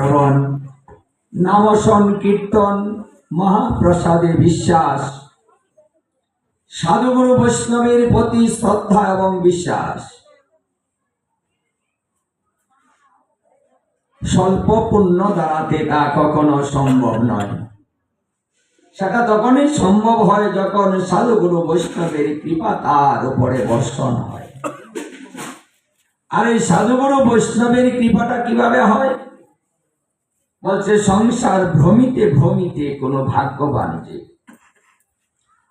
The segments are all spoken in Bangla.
শ্রবণ নাম সংকীর্তন মহাপ্রসাদে বিশ্বাস। সাধুগুরু বৈষ্ণবের প্রতি শ্রদ্ধা এবং বিশ্বাস। স্বল্প পুণ্য দ্বারাতে তা কখনো সম্ভব নয়। সেটা তখনই সম্ভব হয় যখন সাধুগুরু বৈষ্ণবের কৃপা তার উপরে বর্ষণ হয়। আর এই সাধুগুরু বৈষ্ণবের কৃপাটা কীভাবে হয়? বলছে, সংসার ভ্রমিতে ভ্রমিতে কোনো ভাগ্যবান যে।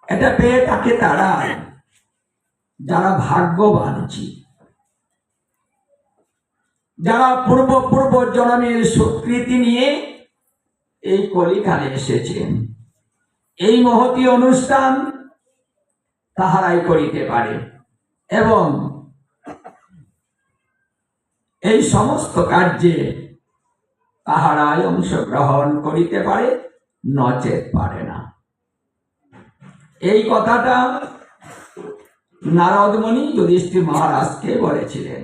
এটা পেয়ে তাকে তারা, যারা ভাগ্যবান যারা পূর্ব পূর্ব জন্মের স্বীকৃতি নিয়ে এই কলিকালে এসেছেন, এই মহতি অনুষ্ঠান তাহারাই করিতে পারে এবং এই সমস্ত কার্যে তাহারাই অংশগ্রহণ করিতে পারে, নচেত পারে না। এই কথাটা নারদমণি যুধিষ্ঠির মহারাজকে বলেছিলেন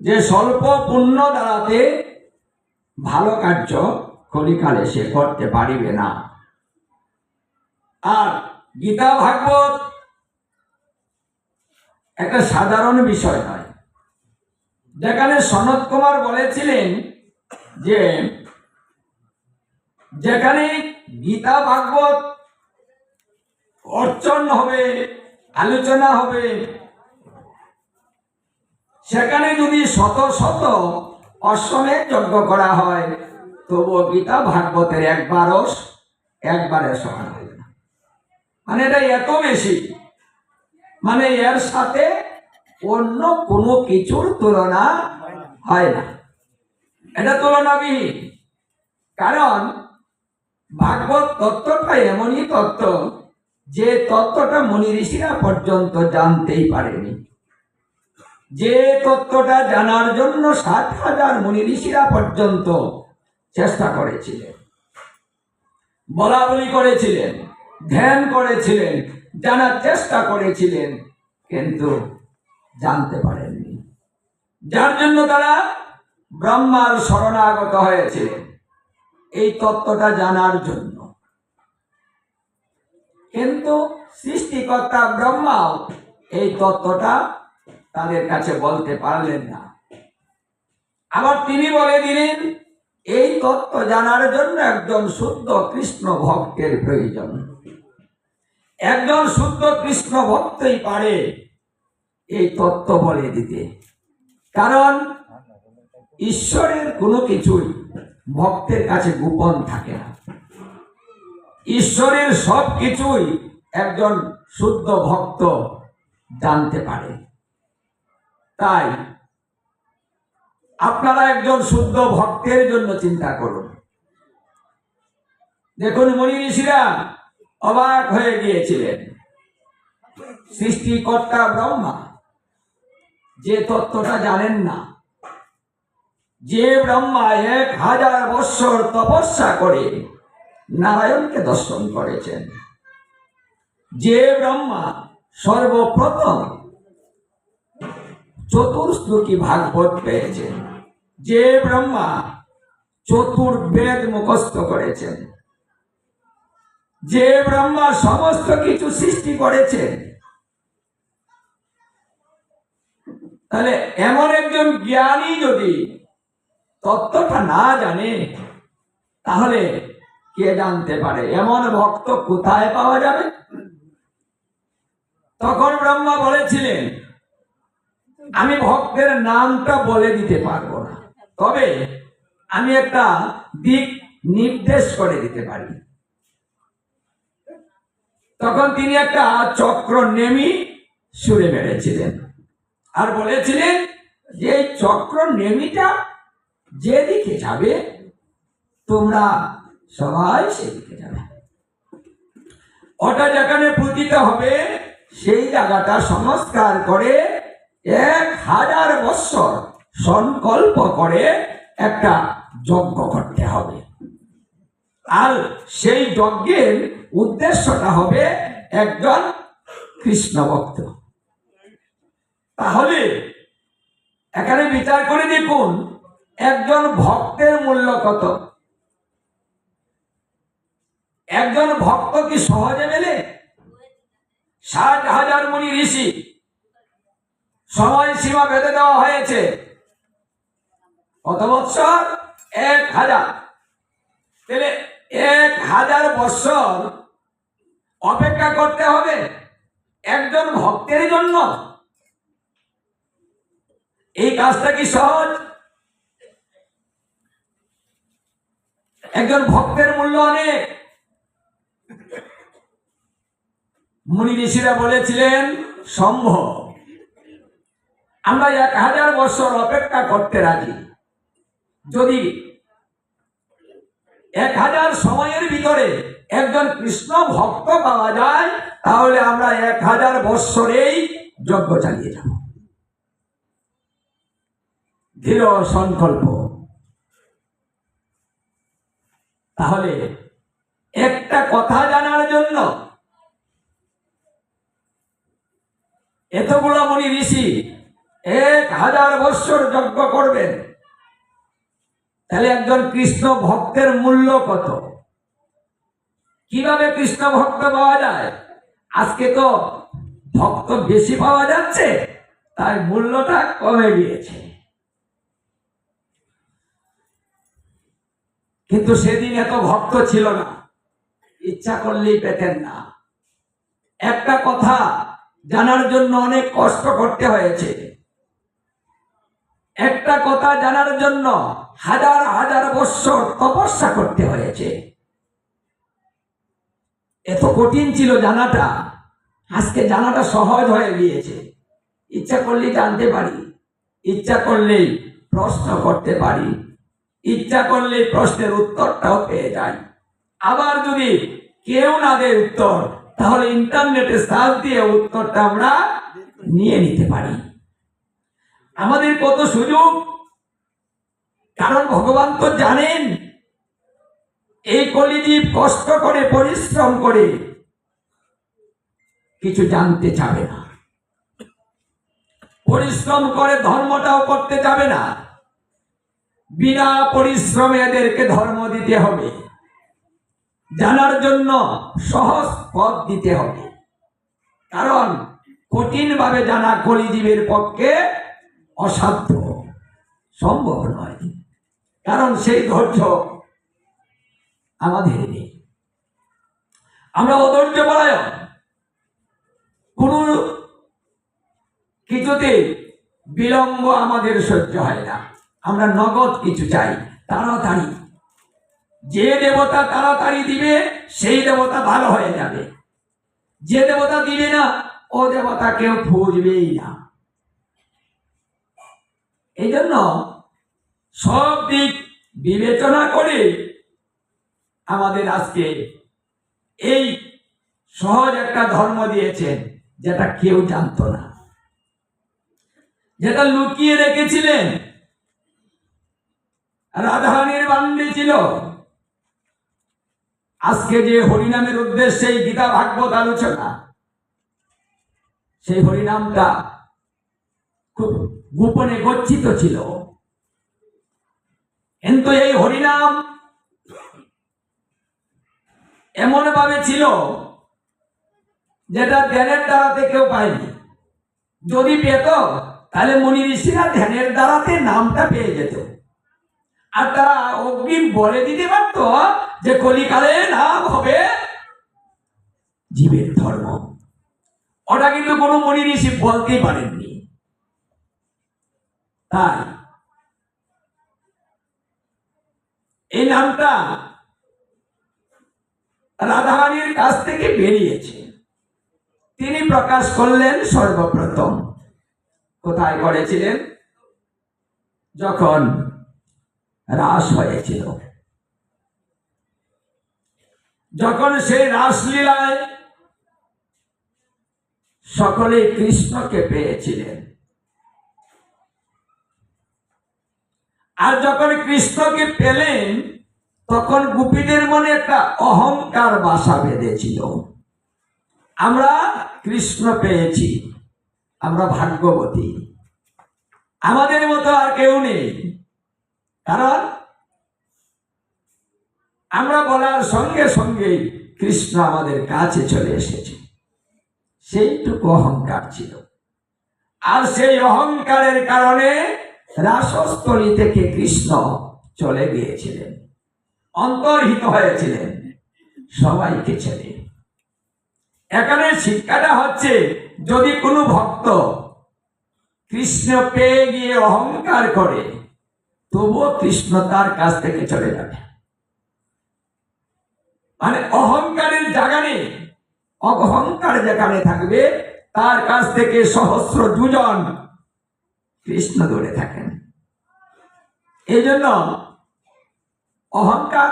যে, স্বল্প পুণ্য দ্বারাতে ভালো কার্য কলিকালে সে করতে পারিবে না। আর গীতা ভাগবত একটা সাধারণ বিষয় নয়। যেখানে সনত কুমার বলেছিলেন যে যেখানে গীতা ভাগবত অর্চন হবে, আলোচনা হবে, সেখানে যদি শত শত অশ্বমেধ যজ্ঞ করা হয়, তবুও গীতা ভাগবতের একবারও একবারের সমান হবে না। মানে এটা এত বেশি মানে এর সাথে অন্য কোনো কিছুর তুলনা হয় না। এটা তুলনাবিহীন কারণ ভাগবত তত্ত্বটা এমনই তত্ত্ব যে তত্ত্বটা মনি ঋষিরা পর্যন্ত জানতেই পারেনি। যে তত্ত্বটা জানার জন্য সাত হাজার মনি ঋষিরা পর্যন্ত চেষ্টা করেছিলেন। বলা বলি করেছিলেন, ধ্যান করেছিলেন, জানার চেষ্টা করেছিলেন, কিন্তু জানতে পারেননি। যার জন্য তারা ব্রহ্মার শরণাগত হয়েছিলেন এই তত্ত্বটা জানার জন্য। কিন্তু সৃষ্টিকর্তা ব্রহ্মাও এই তত্ত্বটা তাদের কাছে বলতে পারলেন না। আবার তিনি বলে দিলেন, এই তত্ত্ব জানার জন্য একজন শুদ্ধ কৃষ্ণ ভক্তের প্রয়োজন। একজন শুদ্ধ কৃষ্ণ ভক্তই পারে এই তত্ত্ব বলে দিতে। কারণ ঈশ্বরের কোনো কিছুই ভক্তের কাছে গোপন থাকে না। ঈশ্বরের সব কিছুই একজন শুদ্ধ ভক্ত জানতে পারে। তাই আপনারা একজন শুদ্ধ ভক্তের জন্য চিন্তা করুন। দেখুন মনি ঋষিরা অবাক হয়ে গিয়েছিলেন। সৃষ্টিকর্তা ব্রহ্মা, যে তত্ত্বটা জানেন না যে ব্রহ্মা এক হাজার বৎসর তপস্যা করে, নারায়ণকে দর্শন করেছেন। যে ব্রহ্মা সর্বপ্রথম চতুর্শ্লোকী ভাগবত পেয়েছেন। যে ব্রহ্মা চতুর্বেদ মুখস্থ করেছেন। যে ব্রহ্মা সমস্ত কিছু সৃষ্টি করেছেন। তাহলে এমন একজন জ্ঞানী যদি তত্ত্বটা না জানে, তাহলে কে জানতে পারে? এমন ভক্ত কোথায় পাওয়া যাবে? তখন ব্রহ্মা বলেছিলেন, আমি ভক্তের নামটা বলে দিতে পারব না। তবে আমি একটা দিক নির্দেশ করে দিতে পারি। তখন তিনি একটা চক্র নেমি সুরে মেরেছিলেন। আর বলেছিলেন, যে চক্র নেমিটা যেদিকে যাবে, তোমরা সবাই সেদিকে যাবে। ওটা যেখানে পূজিত হবে, সেই জায়গাটা সংস্কার করে এক হাজার বৎসর সংকল্প করে একটা যজ্ঞ করতে হবে। আর সেই যজ্ঞের উদ্দেশ্যটা হবে একজন কৃষ্ণ ভক্ত। তাহলে এখানে বিচার করে দেখুন একজন ভক্তের মূল্য কত? একজন ভক্ত কি সহজে মেলে? ষাট হাজার মুনি ঋষি। সময় সীমা বেঁধে দেওয়া হয়েছে। কত বৎসর? এক হাজার। তাহলে এক হাজার বৎসর অপেক্ষা করতে হবে একজন ভক্তের জন্য। এই কাজটা কি সহজ? একজন ভক্তের মূল্য অনেক। মুনি ঋষিরা বলেছিলেন, সম্ভব। আমরা এক হাজার বছর অপেক্ষা করতে রাজি। যদি এক হাজার সময়ের ভিতরে একজন কৃষ্ণ ভক্ত পাওয়া যায়, তাহলে আমরা এক হাজার বৎসরেই যজ্ঞ চালিয়ে যাব। দৃঢ় সংকল্প। তাহলে একটা কথা জানার জন্য এতগুলো মনি ঋষি এক হাজার বৎসর যজ্ঞ করবেন। তাহলে একজন কৃষ্ণ ভক্তের মূল্য কত? কীভাবে কৃষ্ণ ভক্ত পাওয়া যায়? আজকে তো ভক্ত বেশি পাওয়া যাচ্ছে তাই মূল্যটা কমে গিয়েছে। কিন্তু সেদিন এত ভক্ত ছিল না। ইচ্ছা করলেই পেতেন না। একটা কথা জানার জন্য অনেক কষ্ট করতে হয়েছে। একটা কথা জানার জন্য হাজার হাজার বৎসর তপস্যা করতে হয়েছে। এত কঠিন ছিল জানাটা। আজকে জানাটা সহজ হয়ে গিয়েছে। ইচ্ছা করলেই জানতে পারি। ইচ্ছা করলেই প্রশ্ন করতে পারি। ইচ্ছা করলেই প্রশ্নের উত্তরটাও পেয়ে যাই আবার যদি কেউ না দেয় উত্তর, তাহলে ইন্টারনেটে সার্চ দিয়ে উত্তরটা আমরা নিয়ে নিতে পারি। আমাদের কত সুযোগ? কারণ ভগবান তো জানেন, এই কলিজীব কষ্ট করে, পরিশ্রম করে কিছু জানতে চাবে না। পরিশ্রম করে ধর্মটাও করতে যাবে না। বিনা পরিশ্রমে এদেরকে ধর্ম দিতে হবে। জানার জন্য সহজ পথ দিতে হবে। কারণ কঠিন ভাবে জানা কলিজীবের পক্ষে অসাধ্য। সম্ভব নয়। কারণ সেই ধৈর্য আমাদের নেই। আমরা অধৈর্য পরায়ণ কোন কিছুতে বিলম্ব আমাদের সহ্য হয় না। আমরা নগদ কিছু চাই, তাড়াতাড়ি। যে দেবতা তাড়াতাড়ি দিবে, সেই দেবতা ভালো হয়ে যাবে। যে দেবতা দিবে না, ও দেবতা কেউ খুঁজবেই না। এই জন্য সব দিক বিবেচনা করে আমাদের আজকে এই সহজ একটা ধর্ম দিয়েছেন, যেটা কেউ জানতো না। যেটা লুকিয়ে রেখেছিলেন রাধারানীর বান্ডে ছিল। আজকে যে হরিনামের উদ্দেশ্যে গীতা ভাগবত আলোচনা, সেই হরিনামটা খুব গোপনে গচ্ছিত ছিল। কিন্তু এই হরিনাম এমন ভাবে ছিল যেটা ধ্যানের দ্বারাতে কেউ পায়নি। যদি পেত, তাহলে মনি ঋষিরা ধ্যানের দ্বারাতে নামটা পেয়ে যেত। আর তারা অগ্রিম বলে দিতে পারত যে কলিকালে নাম হবে জীবের ধর্ম। ওটা কিন্তু কোনো মনি ঋষি বলতেই পারেননি। তাই এই নামটা রাধারানীর কাছ থেকে বেরিয়েছে। তিনি প্রকাশ করলেন সর্বপ্রথম। কোথায় করেছিলেন? যখন রাস হয়েছিল। যখন সেই রাসলীলায় সকলে কৃষ্ণকে পেয়েছিলেন, আর যখন কৃষ্ণকে পেলেন, তখন গোপীদের মনে একটা অহংকার বাসা বেঁধেছিল। আমরা কৃষ্ণ পেয়েছি, আমরা ভাগ্যবতী। আমাদের মতো আর কেউ নেই। কারণ আমরা বলার সঙ্গে সঙ্গেই কৃষ্ণ আমাদের কাছে চলে এসেছে। সেইটুকু অহংকার ছিল। আর সেই অহংকারের কারণে রাসস্থলী থেকে কৃষ্ণ চলে গিয়েছিলেন। অন্তর্হিত হয়েছিলেন সবাইকে ছেড়ে। এখানে শিক্ষাটা হচ্ছে, যদি কোনো ভক্ত কৃষ্ণ পেয়ে গিয়ে অহংকার করে তবুও কৃষ্ণ তার কাছ থেকে চলে যাবে। মানে অহংকারের জায়গা নেই। অহংকার যেখানে থাকবে, তার কাছ থেকে সহস্র দুজন কৃষ্ণ দূরে থাকেন। এই জন্য অহংকার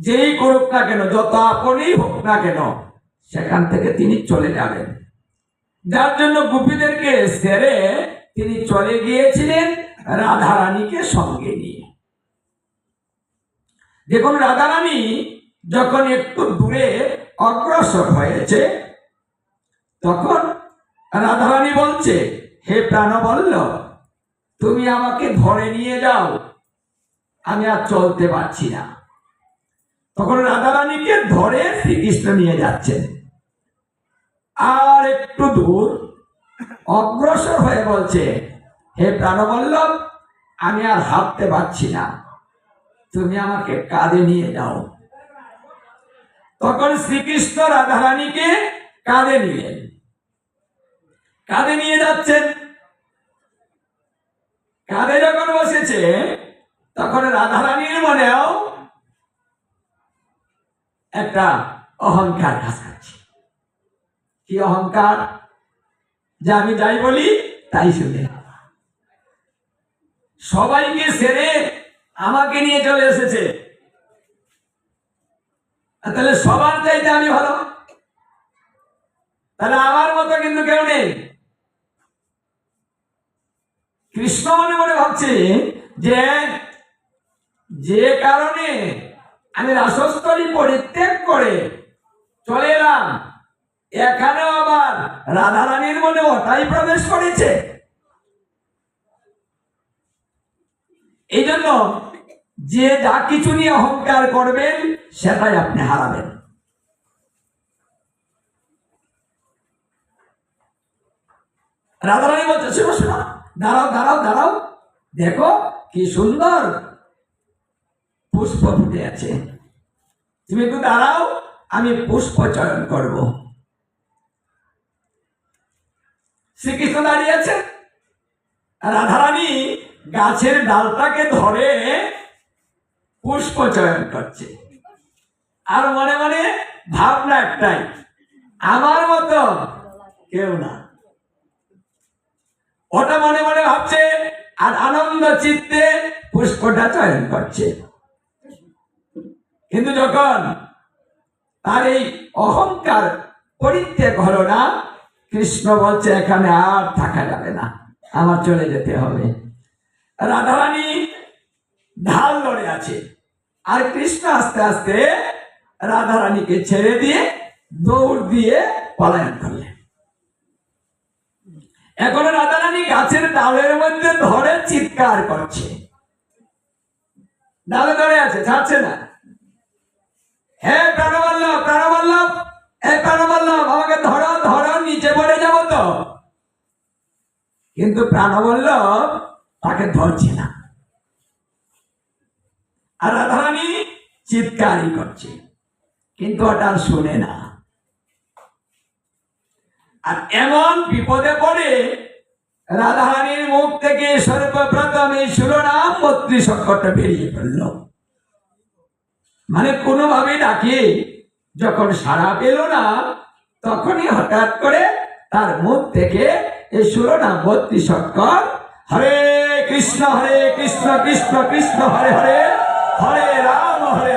যেই করুক না কেন, যত আপনই হোক না কেন, সেখান থেকে তিনি চলে যাবেন। যার জন্য গোপীদেরকে সেরে তিনি চলে গিয়েছিলেন রাধারানীকে সঙ্গে নিয়ে। দেখুন, রাধারানী যখন একটু দূরে অগ্রসর হয়েছে, তখন রাধারানী বলছে, হে প্রাণবল্ল তুমি আমাকে ধরে নিয়ে যাও। আমি আর চলতে পারছি না। তখন রাধারানীকে ধরে শ্রীকৃষ্ণ নিয়ে যাচ্ছেন। আর একটু দূর অগ্রসর হয়ে বলছে, হে প্রাণবল্লভ, আমি আর হাঁটতে পারছি না। তুমি আমাকে কাঁধে নিয়ে যাও। তখন শ্রীকৃষ্ণ রাধারানীকে কাঁধে নিলেন। কাঁধে নিয়ে যাচ্ছেন। কাঁধে যখন বসেছে, তখন রাধারানীর মনেও একটা অহংকার কাজ করছে। কি অহংকার? যে আমি যাই বলি, তাই শুনে সবাইকে সেরে আমাকে নিয়ে চলে এসেছে। তাহলে সবার চাইতে আমি ভালো? তাহলে আমার মতো কিন্তু কেউ নেই। কৃষ্ণ মনে মনে ভাবছে যে যে কারণে আমি রাসস্থলী পরিত্যাগ করে চলে এলাম। এখানেও আবার রাধারানীর মনে ওটাই প্রবেশ করেছে। এই জন্য যে যা কিছু নিয়ে অহংকার করবেন, সেটাই আপনি হারাবেন। রাধারানী বলছে, শোনো শোনো, দাঁড়াও দাঁড়াও দাঁড়াও। দেখো কি সুন্দর পুষ্প ফুটে আছে। তুমি একটু দাঁড়াও, আমি পুষ্প চয়ন করব। শ্রীকৃষ্ণ দাঁড়িয়ে আছে রাধারানী গাছের ডালটাকে ধরে পুষ্প চয়ন করছে। আর মনে মনে ভাবনা একটাই, আমার মতো কেউ না। ওটা মনে মনে ভাবছে আর আনন্দ চিত্তে পুষ্পটা চয়ন করছে। কিন্তু যখন তার এই অহংকার পরিত্যাগ হলো না কৃষ্ণ বলছে, এখানে আর থাকা যাবে না। আমার চলে যেতে হবে। রাধারানী ঢাল ধরে আছে। আর কৃষ্ণ আস্তে আস্তে রাধারানীকে ছেড়ে দিয়ে দৌড় দিয়ে পলায়ন করলেন। এখন রাধারানী গাছের ডালের মধ্যে ধরে চিৎকার করছে। ডালে ধরে আছে, ছাড়ছে না। হ্যাঁ প্রাণবল্লভ প্রাণবল্লভ! হে প্রাণবল্লভ আমাকে ধরো ধরো, নিচে পড়ে যাব তো। কিন্তু প্রাণবল্লভ তাকে ধরছে না। আর রাধারানী চিৎকারই করছে, কিন্তু ওটা শুনে না। আর এমন বিপদে পড়ে রাধারানীর মুখ থেকে সর্বপ্রথম এই শিরোনাম বত্রিশ অক্ষরটা বেরিয়ে পড়ল। মানে কোনোভাবে ডাকে যখন সারা পেল না, তখনই হঠাৎ করে তার মুখ থেকে এই শিরোনাম বত্রি অক্ষর, হরে কৃষ্ণ হরে কৃষ্ণ কৃষ্ণ কৃষ্ণ, হরে হরে হরে রাম, হরে